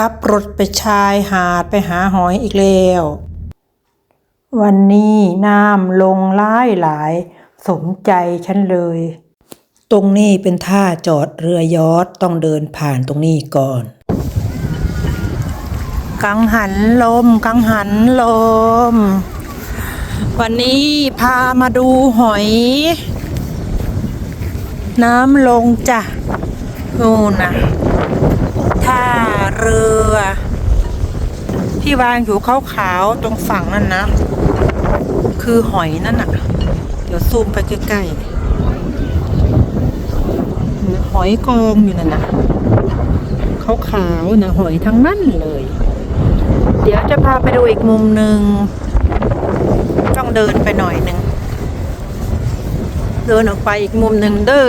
ขับรถไปชายหาดไปหาหอยอีกแล้ว วันนี้น้ำลงร้ายหลาย สมใจฉันเลย ตรงนี้เป็นท่าจอดเรือยอทต้องเดินผ่านตรงนี้ก่อน กังหันลม กังหันลม วันนี้พามาดูหอย น้ำลงจ้ะนู่นนะ ท่าเรือ ที่วางอยู่ขาวๆตรงฝั่งนั่นนะ คือหอยนั่นน่ะ เดี๋ยวซูมไปใกล้ๆหอยกองอยู่นั่นน่ะขาวๆนะหอยทั้งนั้นเลย เดี๋ยวจะพาไปดูอีกมุมหนึ่งต้องเดินไปหน่อยหนึ่งเดินออกไปอีกมุมหนึ่งเด้อ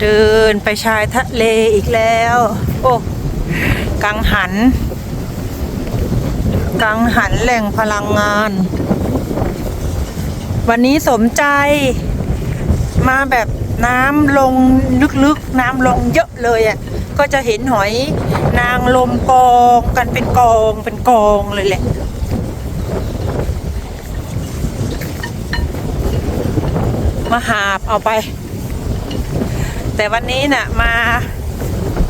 เดินไปชายทะเลอีกแล้ว โอ้กังหัน กังหันแหล่งพลังงาน วันนี้สมใจ มาแบบน้ำลงลึกๆ น้ำลงเยอะเลยอะ ก็จะเห็นหอยนางลมกองกันเป็นกองเป็นกองเลยแหละมาหาบเอาไป แต่วันนี้น่ะมา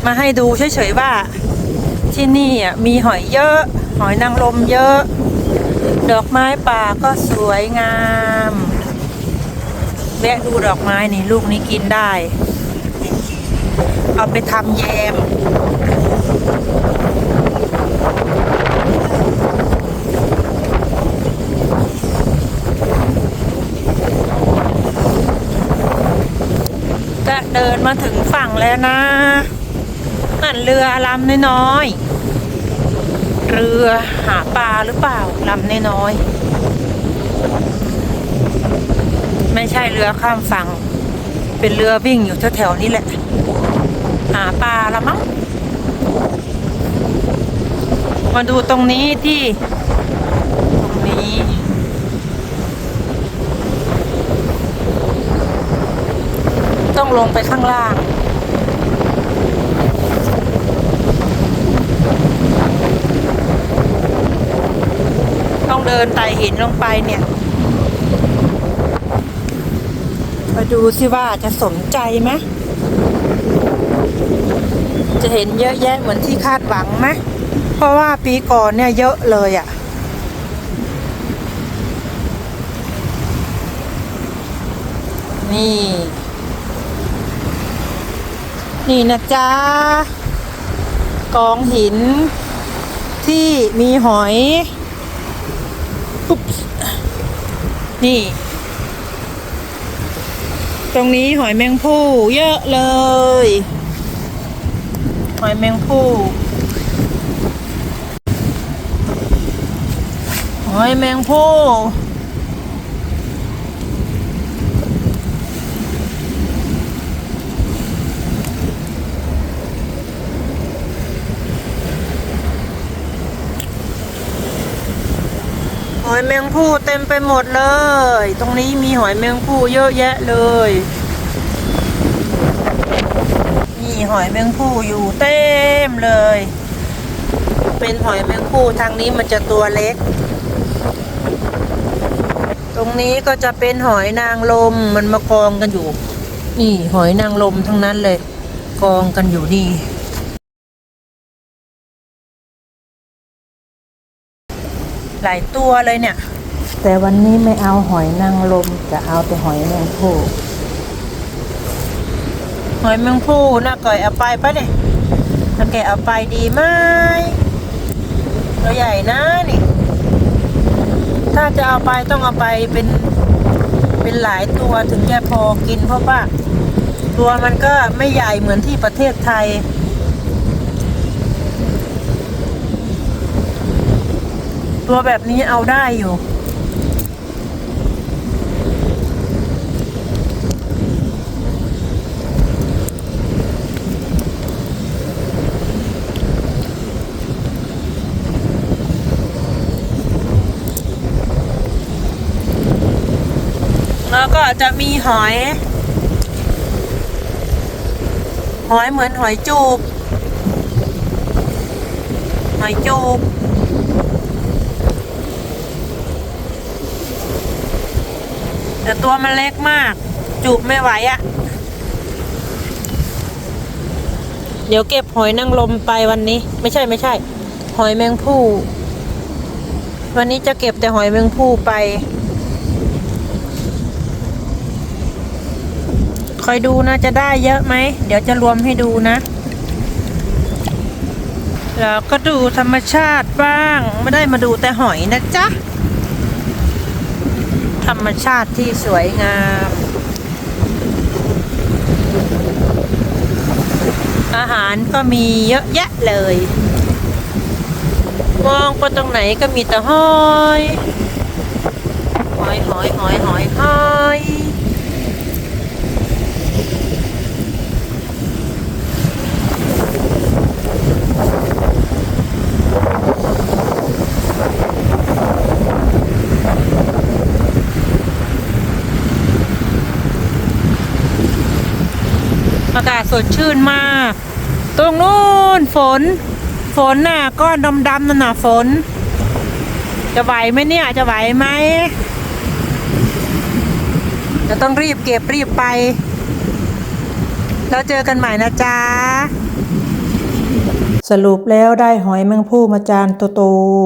มาให้ดูเฉยๆว่า ที่นี่อะมีหอยเยอะ หอยนางรมเยอะ ดอกไม้ป่าก็สวยงามแวะดูดอกไม้นี่ลูกนี้กินได้ เอาไปทำแยม จะเดิน มาถึงฝั่งแล้วนะนั่นเรือลำน้อยๆเรือหาปลาหรือเปล่าลำน้อยๆไม่ใช่เรือข้ามฝั่ง เป็นเรือวิ่งอยู่แถวๆนี้แหละ หาปลาละมั้งมาดูตรงนี้ที่ ตรงนี้ ต้อง ลงไปข้างล่าง ต้องเดินไต่หินลงไปเนี่ย มาดูสิว่าจะสมใจไหมจะเห็นเยอะแยะเหมือนที่คาดหวังไหมเพราะว่าปีก่อนเนี่ยเยอะเลยอะ่ะนี่ นี่นะจ๊ะกองหิน ที่มีหอยอุ๊บนี่ ตรงนี้หอยแมงผู้เยอะเลย หอยแมงผู้หอยแมงผู้ อยแมงผู้เต็มไปหมดเลย ตรงนี้มีหอยแมงผู้เยอะแยะเลยมีหอยแมงผู้อยู่เต็มเลย เป็นหอยแมงผู้ทางนี้มันจะตัวเล็ก ตรงนี้ก็จะเป็นหอยนางรมมันมากองกันอยู่ นี่หอยนางรมทั้งนั้นเลย กองกันอยู่นี่ หลายตัวเลยเนี่ย แต่วันนี้ไม่เอาหอยนางรมจะเอาแต่หอยแมงผู้หอยแมงผู้น่าก่อยเอาไปปะเนี่ยถ้าแกเอาไปดีไหมตัวใหญ่นะนี่ ถ้าจะเอาไปต้องเอาไปเป็นเป็นหลายตัวถึงจะพอกินเพราะว่าตัวมันก็ไม่ใหญ่เหมือนที่ประเทศไทย ตัวแบบนี้เอาได้อยู่ แล้วก็จะมีหอย หอยเหมือนหอยจูบ หอยจูบ แต่ตัวมันเล็กมาก จูบไม่ไหวอะ่ะ เดี๋ยวเก็บหอยนางรมไปวันนี้ ไม่ใช่ไม่ใช่ หอยแมงผู้ วันนี้จะเก็บแต่หอยแมงผู้ไป คอยดูนะจะได้เยอะไหม เดี๋ยวจะรวมให้ดูนะแล้วก็ดูธรรมชาติบ้าง ไม่ได้มาดูแต่หอยนะจ๊ะ ธรรมชาติที่สวยงาม อาหารก็มีเยอะแยะเลย มองไปตรงไหนก็มีแต่หอย หอยหอยหอยหอยหอย อากาศสดชื่นมาก ตรงนู้นฝน ฝนน่ะก้อนดำๆนั่นน่ะฝน จะไหวไหมเนี่ยจะไหวไหมจะต้องรีบเก็บรีบไป แล้วเจอกันใหม่นะจ๊ะ สรุปแล้วได้หอยแมงผู้มาจานโตๆ